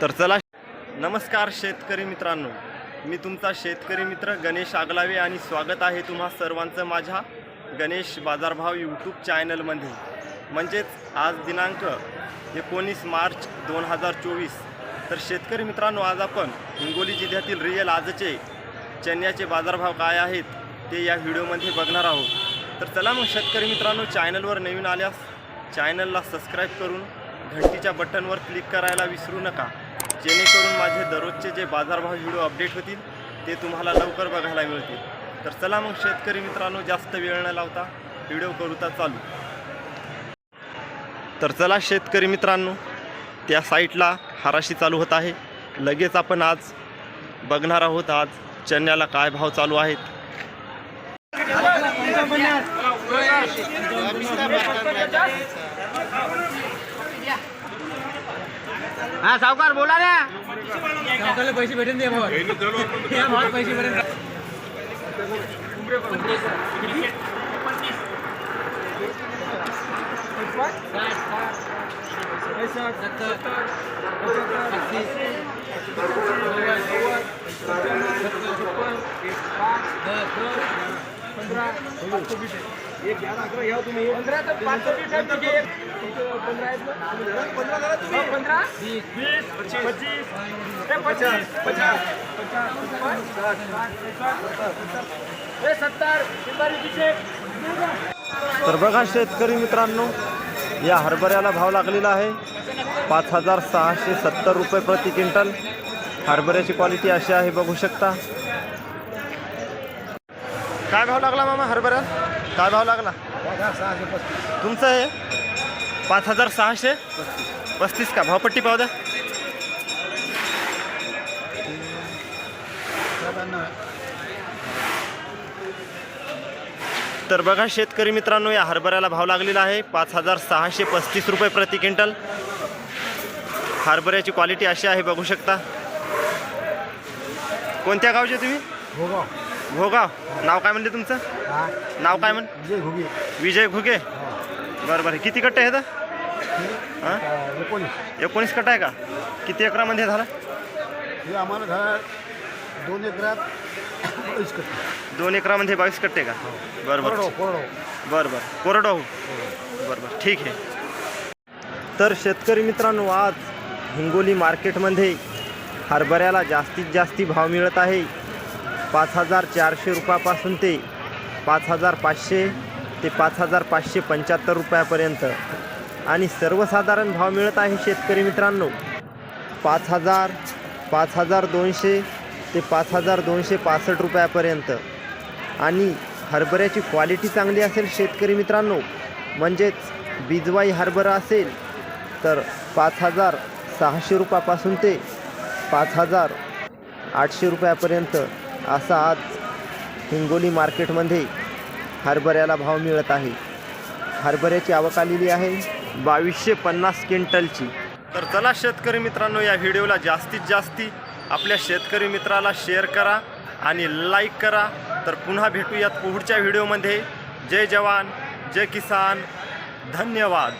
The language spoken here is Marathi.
तर चला नमस्कार शेतकरी मित्रांनो. मी तुमचा शेतकरी मित्र गणेश आगलावे आणि स्वागत आहे तुम्हा सर्वांचं माझ्या गणेश बाजारभाव यूट्यूब चॅनलमध्ये म्हणजेच आज दिनांक एकोणीस मार्च दोन हजार चोवीस. तर शेतकरी मित्रांनो आज आपण हिंगोली जिल्ह्यातील रिअल आजचे चण्याचे बाजारभाव काय आहेत ते या व्हिडिओमध्ये बघणार आहोत. तर चला मग शेतकरी मित्रांनो चॅनलवर नवीन आल्यास चॅनलला सबस्क्राईब करून घंटीच्या बटनवर क्लिक करायला विसरू नका. जेणेकरून माझे दररोजचे जे बाजारभाव व्हिडिओ अपडेट होतील ते तुम्हाला लवकर बघायला मिळतील. तर चला मग शेतकरी मित्रांनो जास्त वेळ न लावता व्हिडिओ करूता चालू. तर चला शेतकरी मित्रांनो त्या साईटला हाराशी चालू होत आहे. लगेच आपण आज बघणार आहोत आज चण्याला काय भाव चालू आहेत. हा सावकार बोला ना आपल्याला पैसे भेटून दे भाऊ या भावात पैसे भेटून तर बघा शेतकरी मित्रांनो या हरभऱ्याला भाव लागलेला आहे. पाच हजार सहाशे सत्तर रुपये प्रति क्विंटल. हरभऱ्याची क्वालिटी अशी आहे बघू शकता. काय भाव लागला मामा हरभऱ्यात? काय भाव लागला? तुमचं आहे पाच हजार सहाशे? पस्तीस का? भावपट्टी पाव द्या. तर बघा शेतकरी मित्रांनो या हरभऱ्याला भाव लागलेला आहे. पाच हजार सहाशे पस्तीस रुपये प्रति क्विंटल. हरभऱ्याची क्वालिटी अशी आहे बघू शकता. कोणत्या गावचे तुम्ही? भोगाव नाव काय म्हणले तुमचं? नाव काय म्हण विजय घुगे. बरं बरं. किती कट्टे आहेत? हां? एकोणीस. कट्टा आहे का? किती एकरामध्ये झाला? हे आम्हाला झाला दोन एकरात अडीच कट्टे. दोन एकरामध्ये बावीस कट्टे का? बरं बरं. कोरडवाहू. बरं बरं. कोरडवाहू. बरं बरं. ठीक आहे. तर शेतकरी मित्रांनो आज हिंगोली मार्केटमध्ये हरभऱ्याला जास्तीत जास्ती भाव मिळत आहे. पाच हजार चारशे रुपयापासून ते पाच हजार पाचशे ते पाच हजार पाचशे पंच्याहत्तर रुपयापर्यंत. आणि सर्वसाधारण भाव मिळत आहे शेतकरी मित्रांनो. पाच हजार पाच हजार दोनशे ते पाच हजार दोनशे पासष्ट रुपयापर्यंत. आणि हरभऱ्याची क्वालिटी चांगली असेल शेतकरी मित्रांनो म्हणजेच बिजवाई हरभरा असेल तर पाच हजार सहाशे रुपयापासून ते पाच हजार आठशे रुपयापर्यंत असा आज हिंगोली मार्केटमध्ये हरभऱ्याला भाव मिळत आहे. हरभऱ्याची आवक आलेली आहे बावीसशे पन्नास क्विंटलची. तर चला शेतकरी मित्रांनो या व्हिडिओला जास्तीत जास्ती आपल्या शेतकरी मित्राला शेअर करा आणि लाईक करा. तर पुन्हा भेटूयात पुढच्या व्हिडिओमध्ये. जय जवान जय किसान. धन्यवाद.